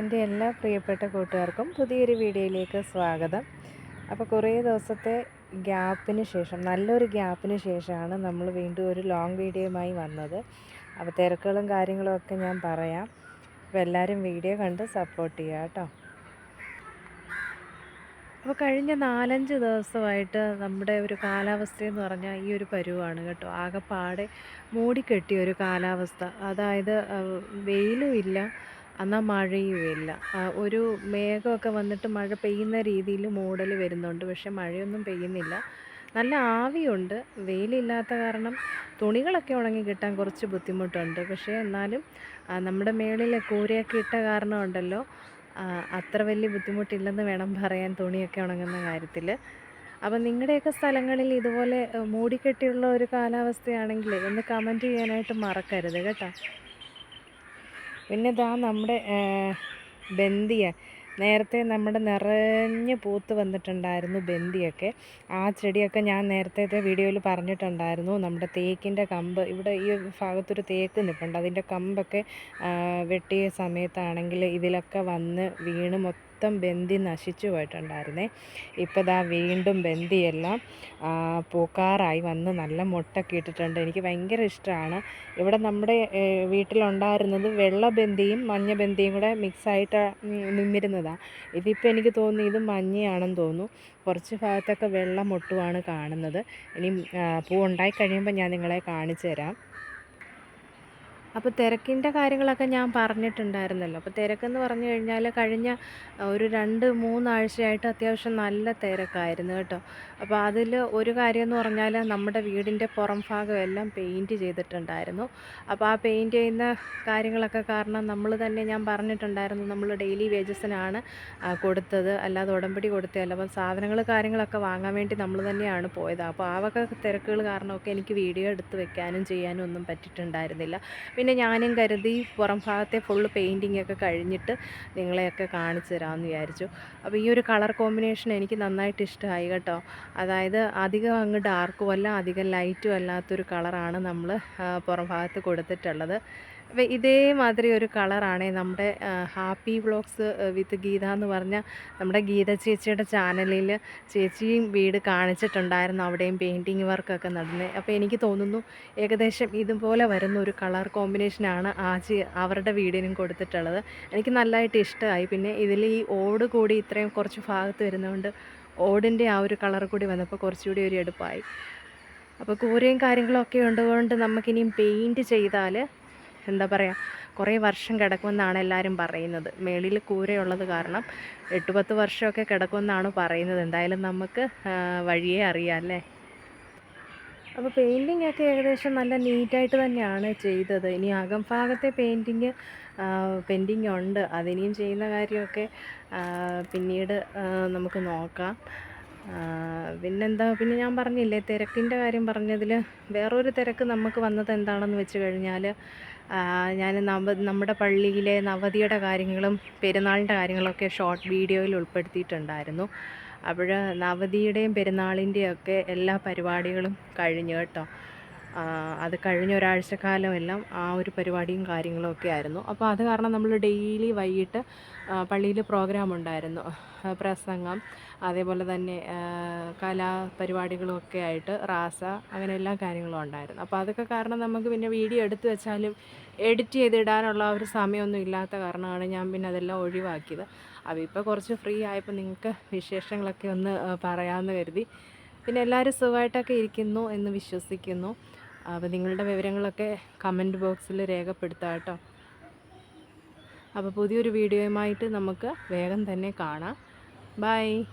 എന്റെ എല്ലാ പ്രിയപ്പെട്ട കൂട്ടുകാർക്കും പുതിയൊരു വീഡിയോയിലേക്ക് സ്വാഗതം. അപ്പോൾ കുറേ ദിവസത്തെ ഗ്യാപ്പിന് ശേഷം നല്ലൊരു ഗ്യാപ്പിന് ശേഷമാണ് നമ്മൾ വീണ്ടും ഒരു ലോങ് വീഡിയോയുമായി വന്നത്. അപ്പോൾ തിരക്കുകളും കാര്യങ്ങളും ഒക്കെ ഞാൻ പറയാം. അപ്പോൾ എല്ലാവരും വീഡിയോ കണ്ട് സപ്പോർട്ട് ചെയ്യുക കേട്ടോ. അപ്പോൾ കഴിഞ്ഞ നാലഞ്ച് ദിവസമായിട്ട് നമ്മുടെ ഒരു കാലാവസ്ഥയെന്ന് പറഞ്ഞാൽ ഈ ഒരു പരുവാണ് കേട്ടോ. ആകെപ്പാടെ മൂടിക്കെട്ടിയ ഒരു കാലാവസ്ഥ. അതായത് വെയിലും ഇല്ല. എന്നാൽ മഴയും ഇല്ല ആ, ഒരു മേഘമൊക്കെ വന്നിട്ട് മഴ പെയ്യുന്ന രീതിയിൽ മൂടൽ വരുന്നുണ്ട്. പക്ഷെ മഴയൊന്നും പെയ്യുന്നില്ല. നല്ല ആവിയുണ്ട്. വെയിലില്ലാത്ത കാരണം തുണികളൊക്കെ ഉണങ്ങി കിട്ടാൻ കുറച്ച് ബുദ്ധിമുട്ടുണ്ട്. പക്ഷേ എന്നാലും നമ്മുടെ മേളിൽ കൂരയൊക്കെ ഇട്ട കാരണം ഉണ്ടല്ലോ അത്ര വലിയ ബുദ്ധിമുട്ടില്ലെന്ന് വേണം പറയാൻ തുണിയൊക്കെ ഉണങ്ങുന്ന കാര്യത്തിൽ അപ്പം നിങ്ങളുടെയൊക്കെ സ്ഥലങ്ങളിൽ ഇതുപോലെ മൂടിക്കെട്ടിയുള്ള ഒരു കാലാവസ്ഥയാണെങ്കിൽ ഒന്ന് കമന്റ് ചെയ്യാനായിട്ട് മറക്കരുത് കേട്ടോ. പിന്നെ ഇതാ നമ്മുടെ ബന്ദിയ നേരത്തെ നമ്മുടെ നിറഞ്ഞ് പൂത്ത് വന്നിട്ടുണ്ടായിരുന്നു ബന്ദിയൊക്കെ ആ ചെടിയൊക്കെ ഞാൻ നേരത്തെ വീഡിയോയിൽ പറഞ്ഞിട്ടുണ്ടായിരുന്നു. നമ്മുടെ തേക്കിന്റെ കമ്പ് ഇവിടെ ഈ ഭാഗത്തൊരു തേക്ക് നിൽപ്പുണ്ട് അതിന്റെ കമ്പൊക്കെ വെട്ടിയ സമയത്താണെങ്കിൽ ഇതിലൊക്കെ വന്ന് വീണ് മൊത്തം ബന്ദി നശിച്ചു പോയിട്ടുണ്ടായിരുന്നേ. ഇപ്പോൾ ദാ വീണ്ടും ബന്തിയെല്ലാം പൂക്കാറായി വന്ന് നല്ല മുട്ടൊക്കെ ഇട്ടിട്ടുണ്ട്. എനിക്ക് ഭയങ്കര ഇഷ്ടമാണ് ഇവിടെ നമ്മുടെ വീട്ടിലുണ്ടായിരുന്നത് വെള്ള ബന്ദിയും മഞ്ഞ ബന്ദിയും കൂടെ മിക്സായിട്ട് നിന്നിരുന്നതാണ് ഇതിപ്പോൾ എനിക്ക് തോന്നുന്നു ഇത് മഞ്ഞയാണെന്ന് തോന്നുന്നു. കുറച്ച് ഭാഗത്തൊക്കെ വെള്ള മുട്ടുവാണ് കാണുന്നത്. ഇനി പൂ ഉണ്ടായി കഴിയുമ്പോൾ ഞാൻ നിങ്ങളെ കാണിച്ചു തരാം അപ്പോൾ തിരക്കിന്റെ കാര്യങ്ങളൊക്കെ ഞാൻ പറഞ്ഞിട്ടുണ്ടായിരുന്നല്ലോ. അപ്പോൾ തിരക്കെന്ന് പറഞ്ഞു കഴിഞ്ഞാൽ കഴിഞ്ഞ ഒരു രണ്ട് മൂന്നാഴ്ചയായിട്ട് അത്യാവശ്യം നല്ല തിരക്കായിരുന്നു കേട്ടോ. അപ്പോൾ അതിൽ ഒരു കാര്യം എന്ന് പറഞ്ഞാൽ നമ്മുടെ വീടിന്റെ പുറം ഭാഗം എല്ലാം പെയിന്റ് ചെയ്തിട്ടുണ്ടായിരുന്നു. അപ്പോൾ ആ പെയിന്റ് ചെയ്യുന്ന കാര്യങ്ങളൊക്കെ കാരണം നമ്മൾ തന്നെ ഞാൻ പറഞ്ഞിട്ടുണ്ടായിരുന്നു നമ്മൾ ഡെയിലി വേജസിനാണ് കൊടുത്തത്. അല്ലാതെ ഉടമ്പടി കൊടുത്തതല്ല. അപ്പം സാധനങ്ങൾ കാര്യങ്ങളൊക്കെ വാങ്ങാൻ വേണ്ടി നമ്മൾ തന്നെയാണ് പോയത്. അപ്പോൾ ആ തിരക്കുകൾ കാരണമൊക്കെ എനിക്ക് വീഡിയോ എടുത്ത് വെക്കാനും ചെയ്യാനും ഒന്നും പറ്റിയിട്ടുണ്ടായിരുന്നില്ല പിന്നെ ഞാനും കരുതി പുറം ഭാഗത്തെ ഫുള്ള് പെയിന്റിങ് ഒക്കെ കഴിഞ്ഞിട്ട് നിങ്ങളെയൊക്കെ കാണിച്ചു തരാമെന്ന് വിചാരിച്ചു. അപ്പോൾ ഈ ഒരു കളർ കോമ്പിനേഷൻ എനിക്ക് നന്നായിട്ട് ഇഷ്ടമായി കേട്ടോ. അതായത് അധികം അങ്ങ് ഡാർക്കും അല്ല അധികം ലൈറ്റും അല്ലാത്തൊരു കളറാണ് നമ്മൾ പുറം ഭാഗത്ത് കൊടുത്തിട്ടുള്ളത്. ഇതേമാതിരി ഒരു കളറാണ് നമ്മുടെ ഹാപ്പി വ്ളോഗ്സ് വിത്ത് ഗീത എന്ന് പറഞ്ഞ നമ്മുടെ ഗീത ചേച്ചിയുടെ ചാനലിൽ ചേച്ചിയും വീട് കാണിച്ചിട്ടുണ്ടായിരുന്നു അവിടെയും പെയിന്റിങ് വർക്കൊക്കെ നടന്നത് അപ്പോൾ എനിക്ക് തോന്നുന്നു ഏകദേശം ഇതുപോലെ വരുന്ന ഒരു കളർ കോമ്പിനേഷനാണ് ആജി അവരുടെ വീടിനും കൊടുത്തിട്ടുള്ളത്. എനിക്ക് നല്ലതായിട്ട് ഇഷ്ടമായി. പിന്നെ ഇതിൽ ഈ ഓട് കൂടി ഇത്രയും കുറച്ച് ഭാഗത്ത് വരുന്നതുകൊണ്ട് ഓടിന്റെ ആ ഒരു കളർ കൂടി വന്നപ്പോൾ കുറച്ചുകൂടി ഒരു എടുപ്പായി. അപ്പോൾ കൂരയും കാര്യങ്ങളൊക്കെ ഉള്ളതുകൊണ്ട് നമുക്കിനിയും പെയിന്റ് ചെയ്താൽ എന്താ പറയുക കുറേ വർഷം കിടക്കുമെന്നാണ് എല്ലാവരും പറയുന്നത്. മേളിൽ കൂരയുള്ളത് കാരണം എട്ട് പത്ത് വർഷമൊക്കെ കിടക്കുമെന്നാണ് പറയുന്നത്. എന്തായാലും നമുക്ക് വഴിയേ അറിയാം അല്ലേ? അപ്പോൾ പെയിന്റിംഗ് ഒക്കെ ഏകദേശം നല്ല നീറ്റായിട്ട് തന്നെയാണ് ചെയ്തത്. ഇനി അകം ഭാഗത്തെ പെയിന്റിങ് പെൻഡിങ് ഉണ്ട്. അതിനിയും ചെയ്യുന്ന കാര്യമൊക്കെ പിന്നീട് നമുക്ക് നോക്കാം. പിന്നെന്താ പിന്നെ ഞാൻ പറഞ്ഞില്ലേ തിരക്കിന്റെ കാര്യം പറഞ്ഞതിൽ വേറൊരു തിരക്ക് നമുക്ക് വന്നത് എന്താണെന്ന് വെച്ച് കഴിഞ്ഞാൽ ഞാൻ നവ നമ്മുടെ പള്ളിയിലെ നവതിയുടെ കാര്യങ്ങളും പെരുന്നാളിന്റെ കാര്യങ്ങളൊക്കെ ഷോർട്ട് വീഡിയോയിൽ ഉൾപ്പെടുത്തിയിട്ടുണ്ടായിരുന്നു. അപ്പോൾ നവതിയുടെയും പെരുന്നാളിന്റെയും ഒക്കെ എല്ലാ പരിപാടികളും കഴിഞ്ഞു കേട്ടോ. അത് കഴിഞ്ഞ ഒരാഴ്ചക്കാലം എല്ലാം ആ ഒരു പരിപാടിയും കാര്യങ്ങളും ഒക്കെ ആയിരുന്നു. അപ്പോൾ അത് കാരണം നമ്മൾ ഡെയിലി വൈകിട്ട് പള്ളിയിൽ പ്രോഗ്രാം ഉണ്ടായിരുന്നു. പ്രസംഗം അതേപോലെ തന്നെ കലാപരിപാടികളൊക്കെ ആയിട്ട് റാസ അങ്ങനെ എല്ലാ കാര്യങ്ങളും ഉണ്ടായിരുന്നു. അപ്പോൾ അതൊക്കെ കാരണം നമുക്ക് പിന്നെ വീഡിയോ എടുത്തു വെച്ചാലും എഡിറ്റ് ചെയ്തിടാനുള്ള ഒരു സമയമൊന്നും ഇല്ലാത്ത കാരണമാണ് ഞാൻ പിന്നെ അതെല്ലാം ഒഴിവാക്കിയത്. അപ്പോൾ ഇപ്പോൾ കുറച്ച് ഫ്രീ ആയപ്പോൾ നിങ്ങൾക്ക് വിശേഷങ്ങളൊക്കെ ഒന്ന് പറയാമെന്ന് കരുതി. പിന്നെ എല്ലാവരും സുഖമായിട്ടൊക്കെ ഇരിക്കുന്നു എന്ന് വിശ്വസിക്കുന്നു. അപ്പോൾ നിങ്ങളുടെ വിവരങ്ങളൊക്കെ കമന്റ് ബോക്സിൽ രേഖപ്പെടുത്താം കേട്ടോ. അപ്പോൾ പുതിയൊരു വീഡിയോയുമായിട്ട് നമുക്ക് വേഗം തന്നെ കാണാം. ബൈ